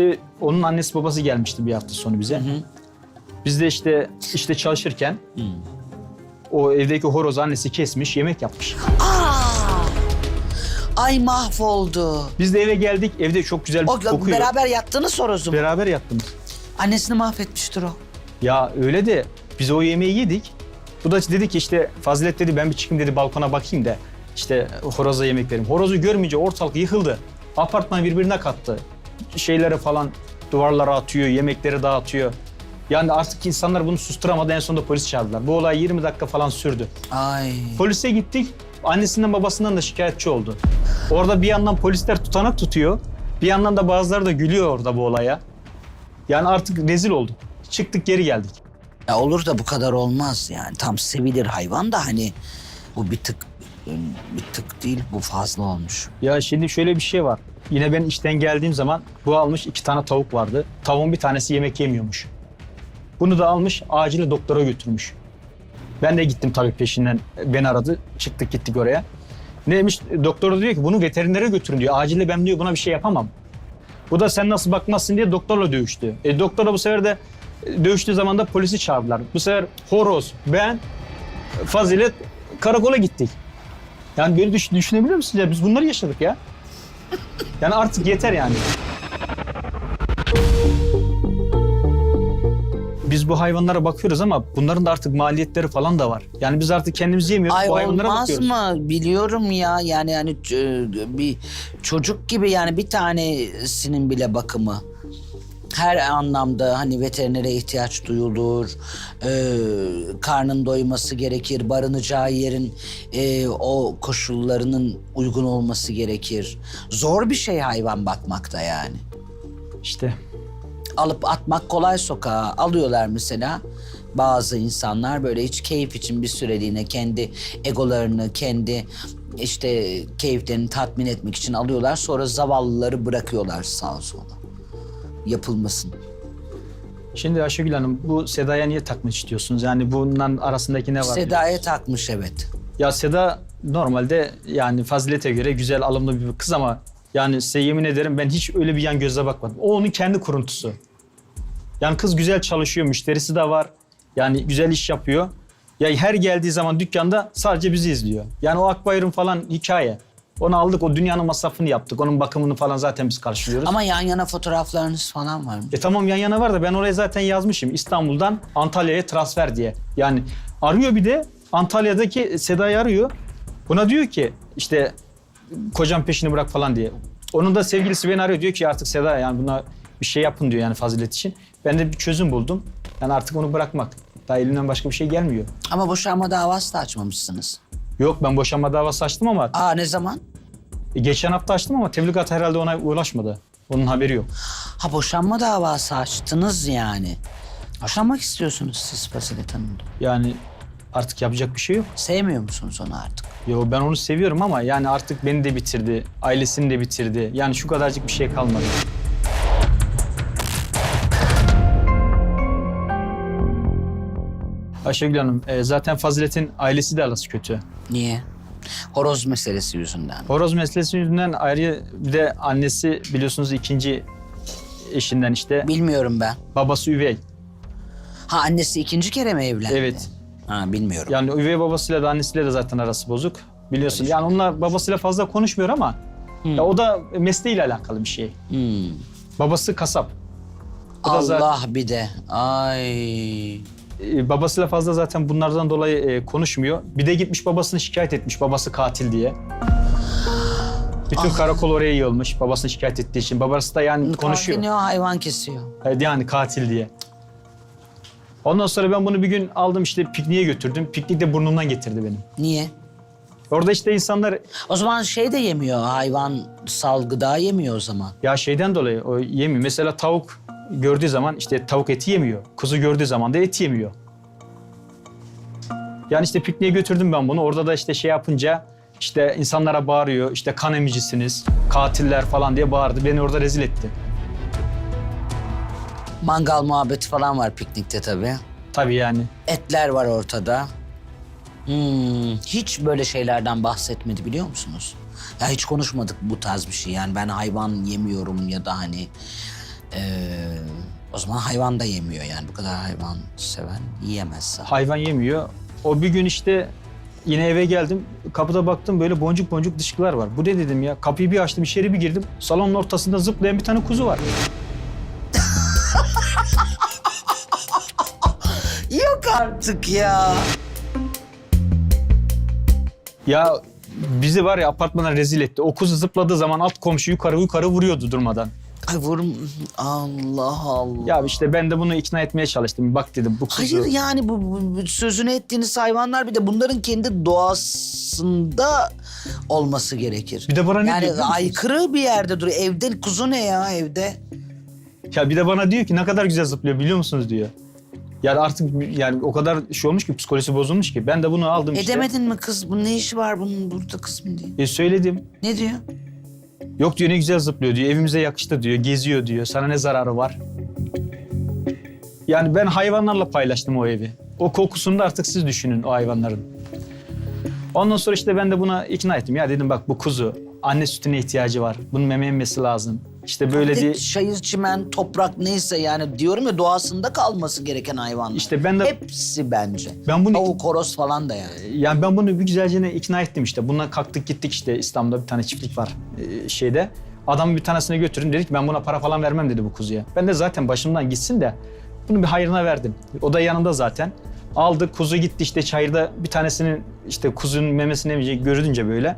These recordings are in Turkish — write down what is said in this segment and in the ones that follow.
İşte onun annesi babası gelmişti bir hafta sonu bize. Biz de işte işte çalışırken o evdeki horoz annesi kesmiş, yemek yapmış. Aa! Ay mahvoldu. Biz de eve geldik. Evde çok güzel bir O kokuyor. beraber yattığınız horozu mu? Beraber yattınız. Annesini mahvetmiştir o. Ya öyle de biz o yemeği yedik. Bu da dedi ki işte Fazilet dedi ben bir çıkayım dedi balkona bakayım da işte horoza yemek vereyim. Horozu görmeyince ortalık yıkıldı. Apartman birbirine kattı. Şeyleri falan duvarlara atıyor, yemekleri dağıtıyor. Yani artık insanlar bunu susturamadı en sonunda polis çağırdılar. Bu olay 20 dakika falan sürdü. Ay. Polise gittik. Annesinden babasından da şikayetçi oldu. Orada bir yandan polisler tutanak tutuyor. Bir yandan da bazıları da gülüyor orada bu olaya. Yani artık rezil olduk. Çıktık geri geldik. Ya olur da bu kadar olmaz yani. Tam sevilir hayvan da hani bu bir tık bir tık değil bu fazla olmuş. Ya şimdi şöyle bir şey var. Yine ben işten geldiğim zaman bu almış iki tane tavuk vardı. Tavuğun bir tanesi yemek yemiyormuş. Bunu da almış acile doktora götürmüş. Ben de gittim tabii peşinden. Beni aradı. Çıktık gittik oraya. Neymiş? Doktor da diyor ki bunu veterinere götürün diyor. Acile ben diyor buna bir şey yapamam. Bu da sen nasıl bakmazsın diye doktorla dövüştü. E, doktorla bu sefer de e, dövüştüğü zaman da polisi çağırdılar. Bu sefer horoz, ben, Fazilet karakola gittik. Yani böyle düş- düşünebiliyor musunuz ya? Biz bunları yaşadık ya. Yani artık yeter yani. Biz bu hayvanlara bakıyoruz ama bunların da artık maliyetleri falan da var. Yani biz artık kendimiz yemiyoruz, Ay bu hayvanlara olmaz bakıyoruz. mı? Biliyorum ya yani hani ç- bir çocuk gibi yani bir tanesinin bile bakımı. Her anlamda hani veterinere ihtiyaç duyulur, ee, karnın doyması gerekir, barınacağı yerin ee, o koşullarının uygun olması gerekir. Zor bir şey hayvan bakmakta yani. İşte alıp atmak kolay sokağa alıyorlar mesela. Bazı insanlar böyle hiç keyif için bir süreliğine kendi egolarını, kendi işte keyiflerini tatmin etmek için alıyorlar. Sonra zavallıları bırakıyorlar sağa sola. Yapılmasın. şimdi Ayşegül Hanım bu Seda'ya niye takmak istiyorsunuz? Yani bunların arasındaki ne var? Seda'ya takmış evet. Ya Seda normalde yani fazilete göre güzel alımlı bir kız ama yani size yemin ederim ben hiç öyle bir yan gözle bakmadım. O onun kendi kuruntusu. Yani kız güzel çalışıyor, müşterisi de var. Yani güzel iş yapıyor. Ya her geldiği zaman dükkanda sadece bizi izliyor. Yani o akbayırım falan hikaye. Onu aldık, o dünyanın masrafını yaptık. Onun bakımını falan zaten biz karşılıyoruz. Ama yan yana fotoğraflarınız falan var mı? E tamam yan yana var da ben oraya zaten yazmışım. İstanbul'dan Antalya'ya transfer diye. Yani arıyor bir de Antalya'daki Seda'yı arıyor. Buna diyor ki işte kocam peşini bırak falan diye. Onun da sevgilisi beni arıyor diyor ki artık Seda yani buna bir şey yapın diyor yani fazilet için. Ben de bir çözüm buldum. Yani artık onu bırakmak. Daha elimden başka bir şey gelmiyor. Ama boşanma davası da açmamışsınız. Yok ben boşanma davası açtım ama Aa ne zaman? E, geçen hafta açtım ama tebligat herhalde ona ulaşmadı. Onun haberi yok. Ha boşanma davası açtınız yani. Boşanmak istiyorsunuz siz Fasilet Hanım. Yani artık yapacak bir şey yok. Sevmiyor musunuz onu artık? Yo ben onu seviyorum ama yani artık beni de bitirdi, ailesini de bitirdi. Yani şu kadarcık bir şey kalmadı. Ayşegül Hanım, e, zaten Fazilet'in ailesi de arası kötü. Niye? Horoz meselesi yüzünden. Horoz meselesi yüzünden ayrı bir de annesi biliyorsunuz ikinci eşinden işte. Bilmiyorum ben. Babası üvey. Ha annesi ikinci kere mi evlendi? Evet. Ha bilmiyorum. Yani üvey babasıyla da annesiyle de zaten arası bozuk. Biliyorsun. Yani onlar babasıyla fazla konuşmuyor ama ya o da mesleğiyle alakalı bir şey. Hmm. Babası kasap. O Allah zaten- bir de. Ay. Ee, babasıyla fazla zaten bunlardan dolayı e, konuşmuyor. Bir de gitmiş babasını şikayet etmiş babası katil diye. Bütün karakol oraya yığılmış babasını şikayet ettiği için. Babası da yani konuşuyor. O hayvan kesiyor. Evet, Yani katil diye. Ondan sonra ben bunu bir gün aldım işte pikniğe götürdüm. Piknik de burnumdan getirdi benim. Niye? Orada işte insanlar O zaman şey de yemiyor hayvan sal gıda yemiyor o zaman. ya şeyden dolayı o yemiyor. Mesela tavuk gördüğü zaman işte tavuk eti yemiyor. Kuzu gördüğü zaman da et yemiyor. Yani işte pikniğe götürdüm ben bunu. Orada da işte şey yapınca işte insanlara bağırıyor. İşte kan emicisiniz, katiller falan diye bağırdı. Beni orada rezil etti. Mangal muhabbeti falan var piknikte tabii. Tabii yani. Etler var ortada. Hmm, hiç böyle şeylerden bahsetmedi biliyor musunuz? Ya hiç konuşmadık bu tarz bir şey. Yani ben hayvan yemiyorum ya da hani Ee, o zaman hayvan da yemiyor yani bu kadar hayvan seven yiyemez zaten. Hayvan yemiyor. O bir gün işte yine eve geldim. Kapıda baktım böyle boncuk boncuk dışkılar var. Bu ne dedim ya? Kapıyı bir açtım içeri bir girdim. Salonun ortasında zıplayan bir tane kuzu var. Yok artık ya. Ya bizi var ya apartmana rezil etti. O kuzu zıpladığı zaman alt komşu yukarı yukarı vuruyordu durmadan. Ay vurum Allah Allah. Ya işte ben de bunu ikna etmeye çalıştım. Bak dedim bu kuzu. Hayır yani bu, bu- sözünü ettiğiniz hayvanlar bir de bunların kendi doğasında olması gerekir. Bir de bana ne yani diyor biliyor musunuz? aykırı bir yerde duruyor. Evde kuzu ne ya evde? Ya bir de bana diyor ki ne kadar güzel zıplıyor biliyor musunuz diyor. Yani artık yani o kadar şey olmuş ki psikolojisi bozulmuş ki. Ben de bunu aldım işte. Edemedin mi kız? Bu ne işi var bunun burada kız mı diye. E söyledim. Ne diyor? Yok diyor ne güzel zıplıyor diyor. Evimize yakıştı diyor. Geziyor diyor. Sana ne zararı var? Yani ben hayvanlarla paylaştım o evi. O kokusunu da artık siz düşünün o hayvanların. Ondan sonra işte ben de buna ikna ettim. Ya dedim bak bu kuzu anne sütüne ihtiyacı var. Bunun meme emmesi lazım. İşte böyle Bir. Şayır, çimen, toprak neyse yani diyorum ya doğasında kalması gereken hayvanlar. İşte ben de Hepsi bence. ben bunu Tavuk, horoz falan da yani. Yani ben bunu bir güzelce ikna ettim işte. Bununla kalktık gittik işte İstanbul'da bir tane çiftlik var e, şeyde. Adam bir tanesine götürdüm dedik ben buna para falan vermem dedi bu kuzuya. Ben de zaten başımdan gitsin de bunu bir hayrına verdim. O da yanında zaten. Aldı kuzu gitti işte çayırda bir tanesinin işte kuzunun memesini görünce böyle.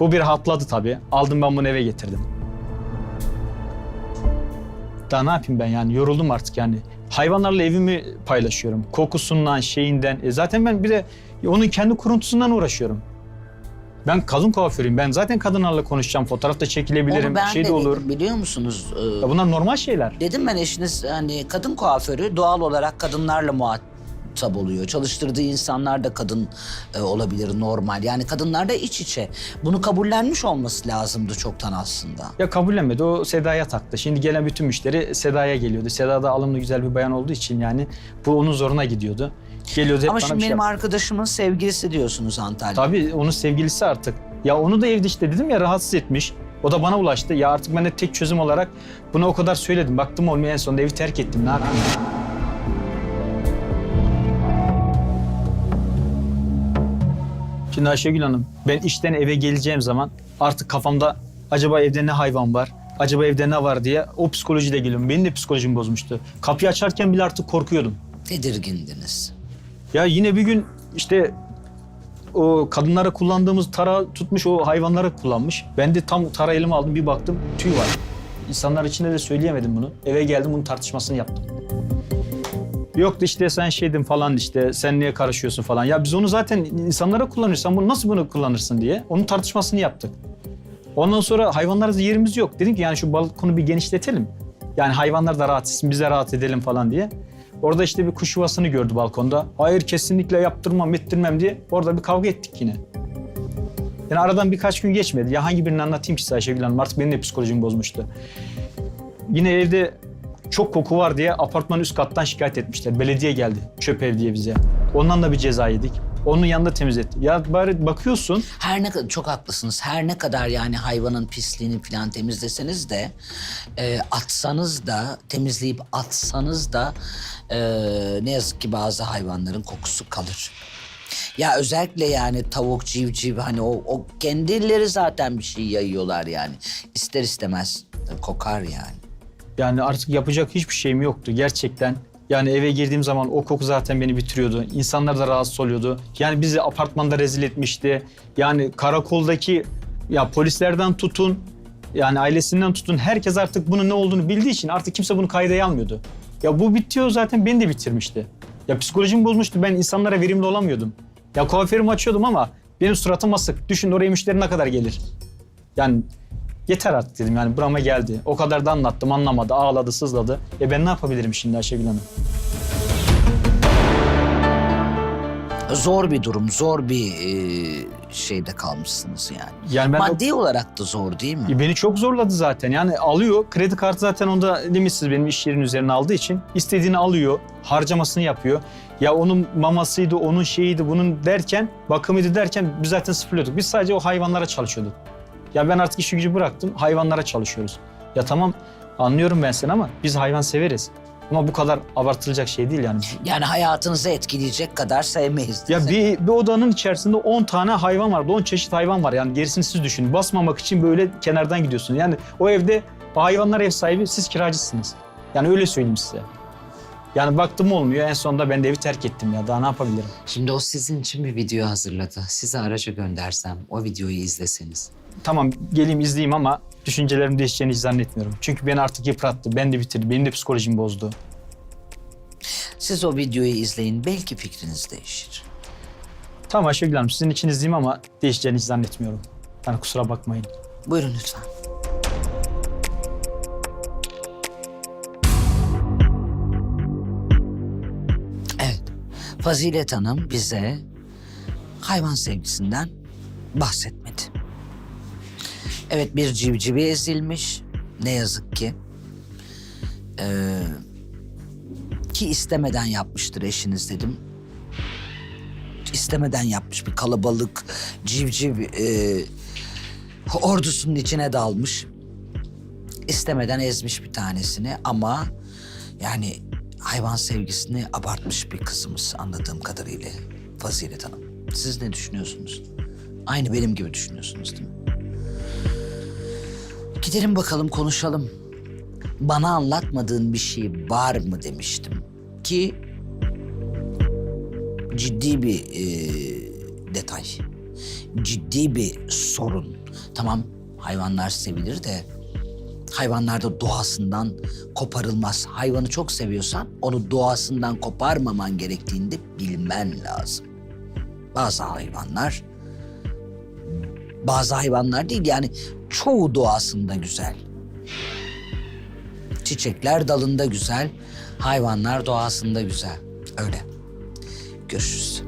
Bu bir rahatladı tabii. Aldım ben bunu eve getirdim. Daha ne yapayım ben yani yoruldum artık yani. Hayvanlarla evimi paylaşıyorum. Kokusundan, şeyinden. E zaten ben bir de onun kendi kuruntusundan uğraşıyorum. Ben kadın kuaförüyüm. Ben zaten kadınlarla konuşacağım. Fotoğrafta çekilebilirim. Onu ben şey de de olur. biliyor musunuz? Ee, Ya bunlar normal şeyler. Dedim ben eşiniz hani kadın kuaförü doğal olarak kadınlarla muhatap oluyor. Çalıştırdığı insanlar da kadın e, olabilir normal. Yani kadınlar da iç içe. Bunu kabullenmiş olması lazımdı çoktan aslında. Ya kabullenmedi. O Seda'ya taktı. Şimdi gelen bütün müşteri Seda'ya geliyordu. Seda da alımlı güzel bir bayan olduğu için yani bu onun zoruna gidiyordu. Geliyordu hep Ama bana şimdi bir şey benim yap- arkadaşımın sevgilisi diyorsunuz Antalya. Tabii onun sevgilisi artık. Ya onu da evde işte dedim ya rahatsız etmiş. O da bana ulaştı. Ya artık ben de tek çözüm olarak buna o kadar söyledim. Baktım olmuyor en sonunda evi terk ettim. Ne yapayım? Şimdi Ayşegül Hanım ben işten eve geleceğim zaman artık kafamda acaba evde ne hayvan var? Acaba evde ne var diye o psikolojiyle geliyorum. Benim de psikolojim bozmuştu. Kapıyı açarken bile artık korkuyordum. Tedirgindiniz. Ya yine bir gün işte o kadınlara kullandığımız tara tutmuş o hayvanlara kullanmış. Ben de tam tara elime aldım bir baktım tüy var. İnsanlar içinde de söyleyemedim bunu. Eve geldim bunun tartışmasını yaptım. Yok işte sen şeydin falan işte sen niye karışıyorsun falan. Ya biz onu zaten insanlara kullanıyoruz. Sen bunu nasıl bunu kullanırsın diye onun tartışmasını yaptık. Ondan sonra hayvanlarda yerimiz yok. Dedim ki yani şu balkonu bir genişletelim. Yani hayvanlar da rahat etsin, biz de rahat edelim falan diye. Orada işte bir kuş yuvasını gördü balkonda. Hayır kesinlikle yaptırmam, ettirmem diye. Orada bir kavga ettik yine. Yani aradan birkaç gün geçmedi. Ya hangi birini anlatayım ki size Ayşegül Hanım? Artık benim de psikolojim bozmuştu. Yine evde çok koku var diye apartmanın üst kattan şikayet etmişler. Belediye geldi çöp ev diye bize. Ondan da bir ceza yedik. Onun yanında temizletti. Ya bari bakıyorsun Her ne kadar çok haklısınız. Her ne kadar yani hayvanın pisliğini falan temizleseniz de e, atsanız da temizleyip atsanız da e, ne yazık ki bazı hayvanların kokusu kalır. Ya özellikle yani tavuk, civciv hani o, o kendileri zaten bir şey yayıyorlar yani. İster istemez kokar yani. Yani artık yapacak hiçbir şeyim yoktu gerçekten. Yani eve girdiğim zaman o koku zaten beni bitiriyordu. İnsanlar da rahatsız oluyordu. Yani bizi apartmanda rezil etmişti. Yani karakoldaki ya polislerden tutun, yani ailesinden tutun herkes artık bunun ne olduğunu bildiği için artık kimse bunu kayda almıyordu. Ya bu bitiyor zaten beni de bitirmişti. Ya psikolojim bozmuştu. Ben insanlara verimli olamıyordum. Ya kuaförümü açıyordum ama benim suratım asık. Düşün oraya müşteri ne kadar gelir? Yani yeter artık dedim yani burama geldi. O kadar da anlattım anlamadı ağladı sızladı. E ben ne yapabilirim şimdi Ayşegül Hanım? Zor bir durum, zor bir e, şeyde kalmışsınız yani. Yani ben Maddi olarak da zor değil mi? E, beni çok zorladı zaten. Yani alıyor kredi kartı zaten onda limitsiz benim iş yerinin üzerine aldığı için istediğini alıyor, harcamasını yapıyor. Ya onun mamasıydı, onun şeyiydi, bunun derken, bakımıydı derken biz zaten sıfırlıyorduk. Biz sadece o hayvanlara çalışıyorduk. Ya ben artık işi gücü bıraktım, hayvanlara çalışıyoruz. Ya tamam Anlıyorum ben seni ama biz hayvan severiz. Ama bu kadar abartılacak şey değil yani. Yani hayatınızı etkileyecek kadar sevmeyiz. Ya bir, bir odanın içerisinde 10 tane hayvan var. 10 çeşit hayvan var. Yani gerisini siz düşünün. Basmamak için böyle kenardan gidiyorsunuz. Yani o evde o hayvanlar ev sahibi, siz kiracısınız. Yani öyle söyleyeyim size. Yani baktım olmuyor. En sonunda ben de evi terk ettim ya. Daha ne yapabilirim? Şimdi o sizin için bir video hazırladı. Size araca göndersem, o videoyu izleseniz. Tamam geleyim izleyeyim ama düşüncelerim değişeceğini hiç zannetmiyorum. Çünkü beni artık yıprattı. Ben de bitirdi. Benim de psikolojimi bozdu. Siz o videoyu izleyin belki fikriniz değişir. Tamam Ayşegül Hanım sizin için izleyeyim ama değişeceğini hiç zannetmiyorum. Yani kusura bakmayın. Buyurun lütfen. Evet, Fazilet Hanım bize hayvan sevgisinden bahsetmedi. Evet bir civcivi ezilmiş. Ne yazık ki. Ee, ki istemeden yapmıştır eşiniz dedim. İstemeden yapmış bir kalabalık civciv e, ordusunun içine dalmış. İstemeden ezmiş bir tanesini ama yani hayvan sevgisini abartmış bir kızımız anladığım kadarıyla Fazilet Hanım. Siz ne düşünüyorsunuz? Aynı benim gibi düşünüyorsunuz değil mi? Gidelim bakalım konuşalım. Bana anlatmadığın bir şey var mı demiştim. Ki ciddi bir e, detay. Ciddi bir sorun. Tamam hayvanlar sevilir de hayvanlar da doğasından koparılmaz. Hayvanı çok seviyorsan onu doğasından koparmaman gerektiğini bilmen lazım. Bazı hayvanlar bazı hayvanlar değil yani çoğu doğasında güzel. Çiçekler dalında güzel, hayvanlar doğasında güzel. Öyle. Görüşürüz.